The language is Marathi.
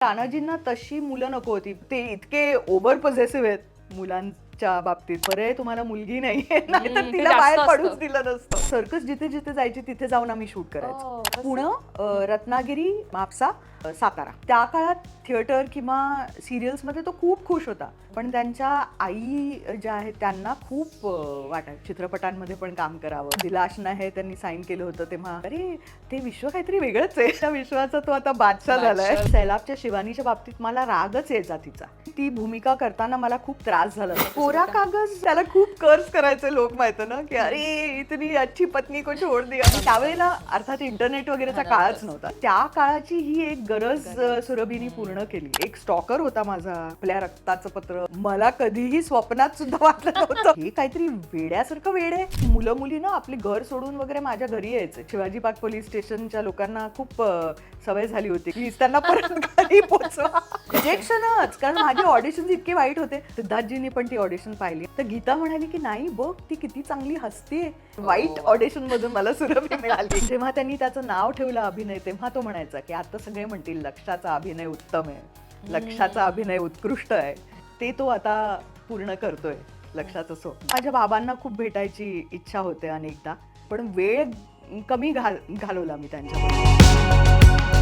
तानाजींना तशी मुलं नको होती. ते इतके ओव्हर पॉझेसिव्ह आहेत. मुलांच्या बाबतीत. बरे तुम्हाला मुलगी नाही तर तिला बाहेर. पडूच दिलं नसतं. सर्कस जिथे जिथे जायची तिथे जाऊन आम्ही शूट करायचो. हो? पुणं रत्नागिरी म्हापसा सातारा. त्या काळात थिएटर किंवा सिरियल्समध्ये तो खूप खुश होता. पण त्यांच्या आई ज्या आहेत त्यांना खूप वाटायचं. चित्रपटांमध्ये पण काम करावं. दिलाश आहे त्यांनी साईन केलं होतं तेव्हा. अरे ते विश्व काहीतरी वेगळंच आहे. त्या विश्वाचा तो आता बादशाह झालाय. सैलाबच्या शिवानीच्या बाबतीत मला रागच यायचा तिचा. ती भूमिका करताना मला खूप त्रास झाला. कोरा कागज त्याला खूप कर्ज करायचे लोक माहिती ना की अरे इतनी अच्छी पत्नी को छोड दिया. आणि त्यावेळेला अर्थात इंटरनेट वगैरेचा काळच नव्हता. त्या काळाची ही एक गरज सुरभीने पूर्ण केली. एक स्टॉकर होता माझा आपल्या रक्ताचं पत्र. मला कधीही स्वप्नात सुद्धा वाटलं नव्हतं. हे काहीतरी वेड्यासारखं वेड आहे. मुलं मुली ना आपले घर सोडून वगैरे माझ्या घरी यायचे. शिवाजी पार्क पोलीस स्टेशनच्या लोकांना खूप सवय झाली होती. प्लीज त्यांना परत घरी पोचवा. रिजेक्शनच कारण माझे ऑडिशन इतके वाईट होते. सिद्धार्थजींनी पण ती ऑडिशन पाहिली. तर गीता म्हणाली की नाही बघ ती किती चांगली हसते वाईट ऑडिशन मधून मला सुरभी मिळाली. जेव्हा त्यांनी त्याचं नाव ठेवलं अभिनय तेव्हा तो म्हणायचा की आता सगळे म्हणतील लक्षाचा अभिनय उत्तम आहे. लक्षाचा अभिनय उत्कृष्ट आहे. ते तो आता पूर्ण करतोय लक्षात असो माझ्या बाबांना खूप भेटायची इच्छा होते अनेकदा. पण वेळ कमी घाल घालवला मी त्यांच्यामध्ये